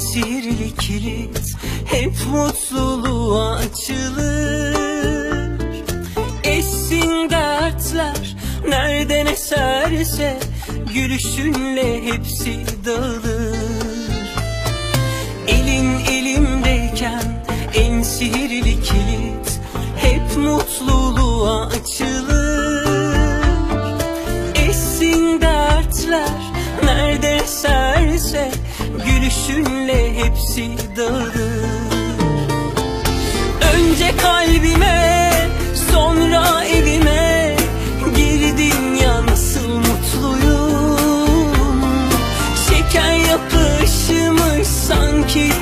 zincirli kilit hep mutluluğa açılır. Essin dertler nereden eserse gülüşünle hepsi dağılır. Elin elimdeyken en sihirli kilit hep mutluluğa açılır. Essin dertler nerede eserse gülüşünle hepsi dağılır Önce kalbime sonra evime girdin ya nasıl mutluyum? Şeker yapışmış sanki